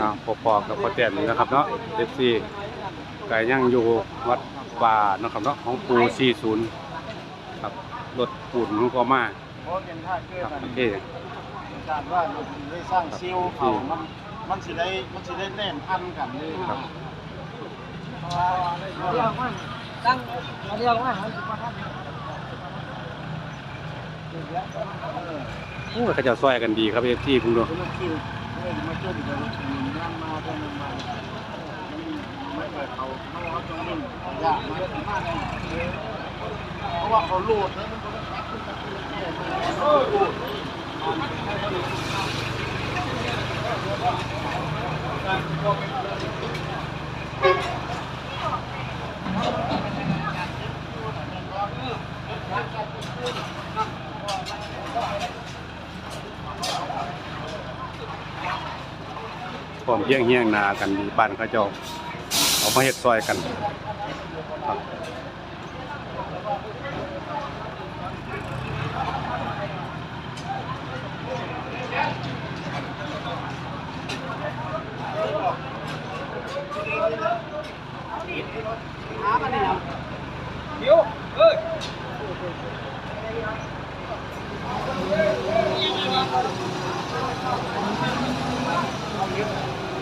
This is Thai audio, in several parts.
อ่าพอๆกับพ่อแต้มนี่นะครับเนาะเอฟซีก็ยังอยู่วัดป่าเนาะครับเนาะของปู40ครับรถปูนมันก็มาเพราะเป็นท่าเกิดครับอันโอนี้เคการว่าได้สร้างซิลเขามันมันสิได้มันสิได้แน่นพันกันเลยครับเรียกว่าตั้งเรียกว่าโอ้ยเขาเจะซอยกันดีครับเอฟซีพุ่งดูธุรกิจ เรื่องมาช่วยกันงมาตรงนั้นมาไม่เปิดเขาเขาเขาตรงนี้ยากมากมากเลยเพราะว่าเขาลูดแล้วมันก็แพ็ ความเพียงเฮียงนากันบ้านข้าเจ้าเอามาเห็ดซอยกันเดี๋ยวเอ้ยเอาเยอะ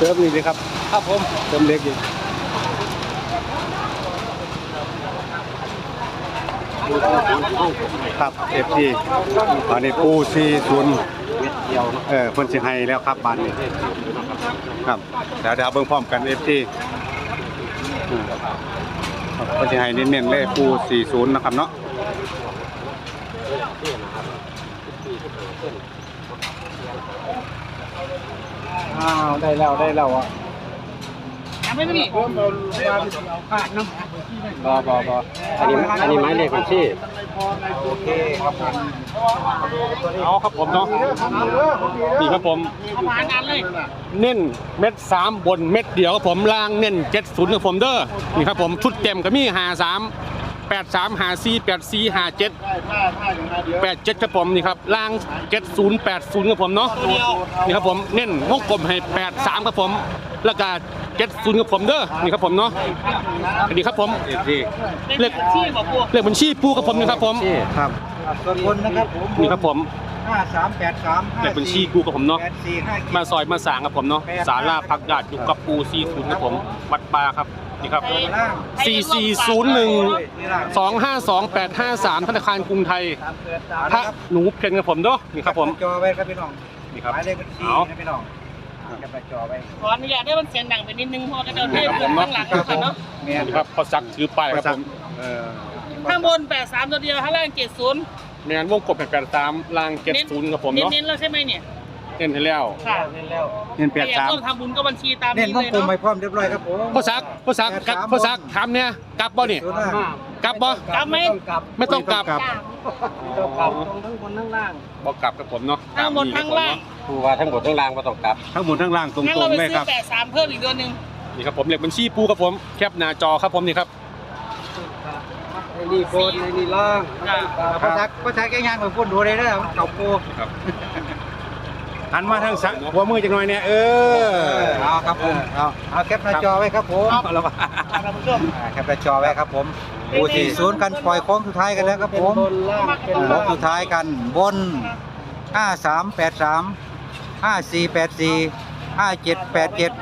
ติมนี่เลยครับ ครับผม เติมเล็กอีกครับเอฟซีตอนนี้ปู40เออเพิ่นสิให้แล้วครับบ้านนี้ครับเดี๋ยวเดี๋ยวเบิ่งพร้อมกันเอฟซีเพิ่นสิให้เน้นๆเลยปู40นะครับเนาะ อ้าวได้แล้วได้แล้วอะทำไม่ได้เพิ่มเอาเอาขาดน้บอบอบออันนี้อันนี้ไม้เลขบัญชีำโอเคครับผมเอาครับผมเนาะนี่ครับผมเอาผ่านงานเลยเน้นเม็ดสามบนเม็ดเดียวครับผมล่างเน้นเจ็ดศูนย์ครับผมเด้อนี่ครับผมชุดเต็มก็มีหาสาม แปดสามหาสี่แปดสี่หาเจ็ดได้ผ้าผ้าอย่างนาเดียวแปดเจ็ดครับผมนี่ครับล่างเจ็ดศูนย์แปดศูนย์ครับผมเนาะนี่ครับผมเน้นวงกลมให้แปดสามครับผมแล้วก็เจ็ดศูนย์ครับผมเด้อนี่ครับผมเนาะอันนี้ครับผมเลขที่บอกพวกเลขบัญชีปูครับผมนี่ครับผมครับส่วนบนนะครับผมนี่ครับผม ห้าสามแปดสามเลขบัญชีกูกับผมเนาะ แปดสี่ห้ามาซอยมาสร้างครับผมเนาะศาลาพักญาติอยู่กับปูซีศูนย์ครับผมวัดปลาครับนี่ครับ ล่าง4401 252853ธนาคารกรุงไทยพระหนูเพนกับผมเด้อนี่ครับผมจอไว้ครับพี่น้องนี่ครับหมายเลขบัญชีเอา นะพี่น้องแคปหน้าจอไว้ขออนุญาตได้มันเสียงดังไปนิดนึงเพอจะเดินเทพข้างหลังกันเนาะเมียนี่ครับพอซักถือป้ายครับผมเออข้างบน 83 ตัวเดียวข้างล่าง 70 แมนวงกบแปดสามลางเจ็ดศูนย์ครับผมเนาะเน้นๆแล้วใช่ไหมเนี่ยเน้นให้แล้วค่ะเน้นแล้วเน้นแปใครดอยากสามร่วมทำบุญก็บัญชีตามเน้นนี้ห้อเลงยกลมเนาะไว้พร้อมเรียบร้อยครับผมพ่อซักพ่อซักกลับพ่อซักถามเนี่ยกลับบ่นี่ศูนย์ห้ากลับบ่กลับไหมไม่ต้องกลับจ้าต้องกลับตรงทั้งบนทั้งล่างบ่กลับครับผมเนาะทั้งบนทั้งล่างผู้ว่าทั้งหมดทั้งรางมาต้องกลับ ทั้งบนทั้งล่างตรงั้นเรางไปๆเลยซื้คอรับ83เพิ่มอีกตัวหนึ่ง นี่ครับผมเลขบัญชีปูครับผมแคปหน้าจอครับผมนี่ครับ ไอ้นี่โคนไอ้นี่ล่างพระชักพระชักแก่งานของคนดูได้แล้วเก่าปูครับหันมาทางสักหัวมือจังหน่อยเนี่ยเออเอาครับผมเอาเอาแคปหน้าจอไว้ครับผมเอาแล้วก็ ท่านผู้ชม อ่าแคปหน้าจอไว้ครับผมอปูสี่ศูนย์กันปล่อยโค้งสุดท้ายกันแล้วครับผมบนล่างเป็นโค้ล่างงสุดท้ายกันบนห้าสามแปดสามห้าสี่แปดสี่ห้าเจ็ดแปดเจ็ด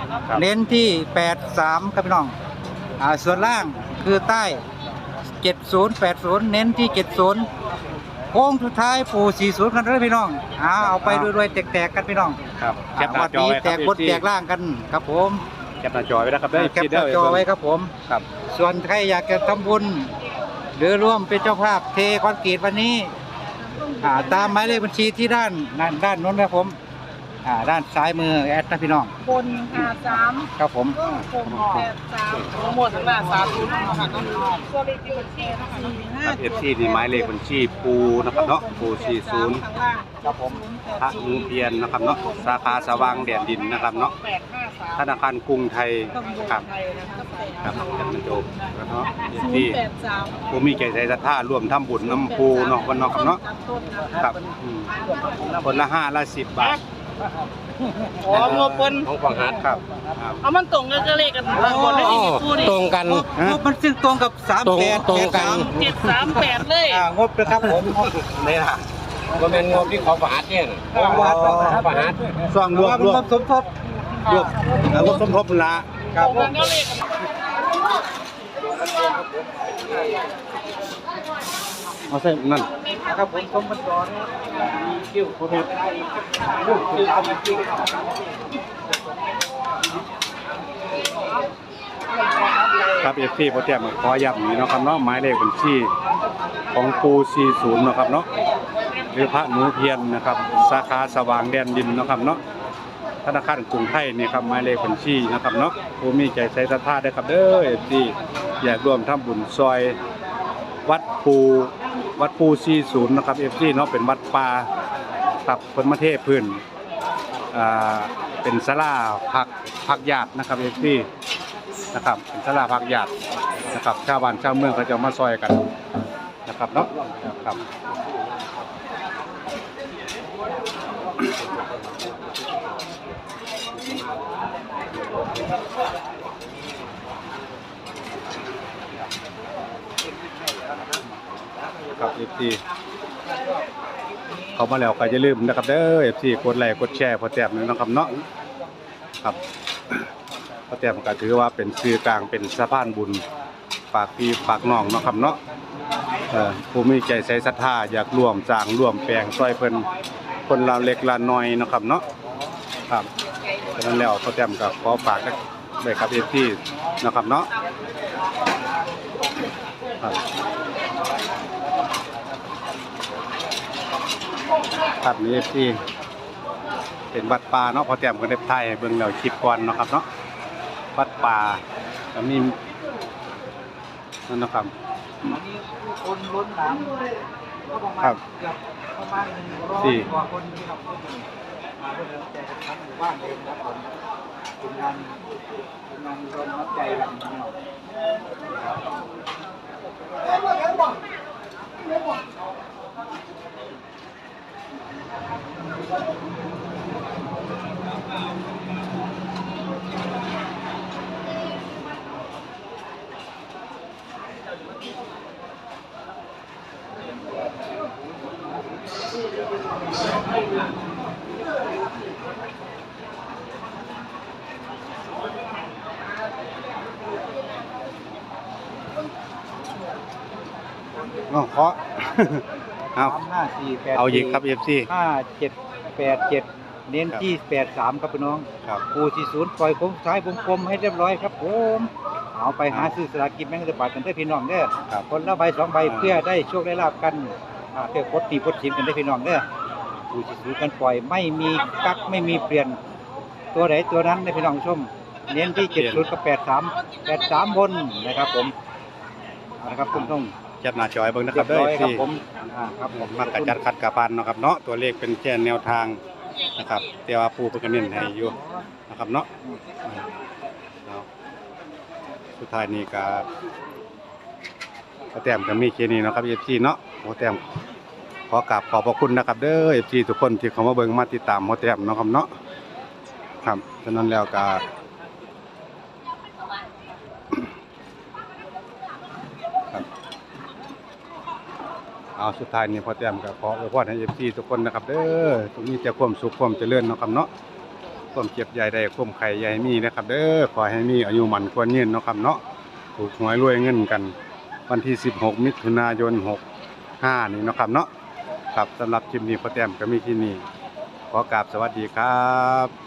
เน้นที่แปดสามครับพี่น้องอ่าส่วนล่างคือใต้ เจ็ดศูนย์แปดศูนย์เน้นที่เจ็ดศูนย์โค้งสุดท้ายปูสี่ศูนย์กันเลยพี่น้องอ่าเอาไปรวยๆแตกๆกันพี่น้องครับแคปหอ่าน้าวัดจอนี้ไว้แตครับกบนแตกล่างกันครับผมแคปหน้าจอไว้นะครับได้แคปหน้าจอไว้ครับผม ครับ ส่วนใครอยากจะทำบุญ หรือร่วมเป็นเจ้าภาพเทคอนกรีตวันนี้อ่าตามหมายเลขบัญชีที่ด้านด้านด้านโน้นครับผม อ่าด้านซ้ายมือแอดนะพี่น้องบนห้าสามครับผมคมแปดสามโปรโมททั้งหน้าสามศูนย์ค่ะน้องส่วนเลขที่บัญชีนะคะสี่ห้าครับเอฟซีนี่หมายเลขบัญชีปูนะครับเนาะปูสี่ศูนย์ข้างล่างครับผมพระมูเพียนนะครับเนาะสาขาสว่างแดนดินนะครับเนาะแปดห้าสามธนาคารกรุงไทยตำบลครับไทยนะคะครับจัดมันโจมแล้วเนาะเอฟศูนซีย์แปดสามผู้มีใจใส่ศรัทธาร่วมทำบุญน้ำปูเนาะวันเนาะครับเนาะต้นนะครับอืมคนละห้าละสิบบาท อ๋องบเพิ่นของฟังฮัดครับครับ เอามันตรงกันก็เลขกันบนได้ดีพูดดิตรงกัน งบมันซึ่งตรงกับสามตรงแปดตรงแปดกันสามเจ็ดสามแปดเลย อ่างบนะครับผมนี่ล่ะก็เป็นงบที่ของฟังฮัดเนี่ยของฟังฮัดของฟังฮัดซ่องรวมรวงมบสมทบรวมแล้วรวมสมทบละครับตรงกันก็เลขกันเอาใส่นั่น ครับผมสมบัติจรคิวโคตรครับเอฟซีโปรแกรมขอย้ำนี่เนาะครับเนาะหมายเลขบัญชีของปู40เนาะครับเนาะหรือพระหนูเพียนนะครับสาขาสว่างแดนดินเนาะครับเนาะธนาคารกรุงไทยนี่ครับหมายเลขบัญชีนะครับเนาะผู้มีใจใส่ศรัทธาได้ครับเด้อเอฟซีอยากร่วมทำบุญซอยวัดปู วัดปู40นย์นะครับเอฟซีเนาะเป็นวัดป่าครับคนมาเทพื้นอ่าเป็นศาลาพักพักญาตินะครับเอฟซีนะครับเป็นสลาพักญาตินะครับชาวบ้านชาวเมืองเขาจะมาซอยกันนะครับเนาะครับ ครับเอฟซีเขามาแล้วก็อย่าลืมนะครับเด้อเอฟซีกดไลค์กดแชร์พอแต้มหนึงนะครับเนาะครับพระแต้มก็ถือว่าเป็นสื่อกลางเป็นสะพานบุญฝากพี่ฝากน้องนะครับเนาะเออผู้มีใจใส่ศรัทธาอยากร่วมสร้างร่วมแปลงช่วยเพิ่นคนละเล็กละน้อยนะครับเนาะครับฉะนั้นแล้วพระแต้มก็ขอฝากไว้กับเอฟซีนะครับเนาะครับ ครับนี่เอฟซีเป็นวัดป่าเนาะพอแต้มก็ได้ถ่ายให้เบิ่งแล้วคลิปก่อนเนาะครับเนาะวัดป่าแล้วมีนั่นนะครับ อันนี้คนล้นหลามก็ประมาณครับเกือบประมาณหนึ่งร้อยสี่ กว่าคนที่เราพูดถึงมาเพื่อแจกทั้งหมู่บ้านเลยนะครับผมเป็นงานเป็นงานรวมน้ำใจกันนะครับ อ๋อขอเอาสามห้าสี่แปดเอาอีกครับ FC ห้าเจ็ดแปดเจ็ดเน้นที่แปดสามครับพี่น้องครับปูที่ศูนย์ปล่อยโค้งสุดท้ายวงกลมให้เรียบร้อยครับผมเอาไปหาซื้อสลากกินแบ่งรัฐบาลกันได้อพี่น้องเด้อครับ คนละใบสองใบอ่า เพื่อได้โชคได้ลาบกัน อ่าเพื่อพดตีพดชิมกันได้อพี่น้องเด้อปูที่ศูนย์กันปล่อยไม่มีกักไม่มีเปลี่ยนตัวไหนตัวนั้นได้อพี่น้องชม เน้นที่เจ็ดศูนย์กับแปดสามแปดสามบนนะครับผมเอาละครับคุณต้องจัดหน้าจอยเบิ่งนะคเรีรัยบบเด้อร้อยครับ FC ผมอ่าครับผมมักกะจัดขัดกะพันเนาะครับเนาะตัวเลขเป็นแค่แนวทางนะครับแต่ว่าผู้เพิ่นก็เน้นให้อยู่นะครับเนาะแล้วสุดท้ายนี้ก็พอแต้มก็มีแค่นี้เนาะครับ FC เนาะ หัเแต้มขอกราบขอบพระคุณนะครับเด้อเอฟซีทุกคนที่เขามาเบิ่งมาติดตามโฮเแต้มเนาะครับเนาะครับฉะนั้นแล้วก็เอาสุดท้ายนี้พอเต้มกับขออวยพรให้เอฟซีทุกคนนะครับเด้อตรงนี้จะความสุขความเจริญเนาะครับเนาะความเก็บใหญ่ได้ความไข่ใหญ่มีนะครับเด้อขอให้มีอายุมันควรงินเนาะครับเนาะถูกหวยรวยเงินกัน วันที่ 16 มิถุนายน6 ห้านี่นะครับเนาะครับสำหรับคลิมนี้พ่อแต้มก็มีที่นี่ขอกราบสวัสดีครับ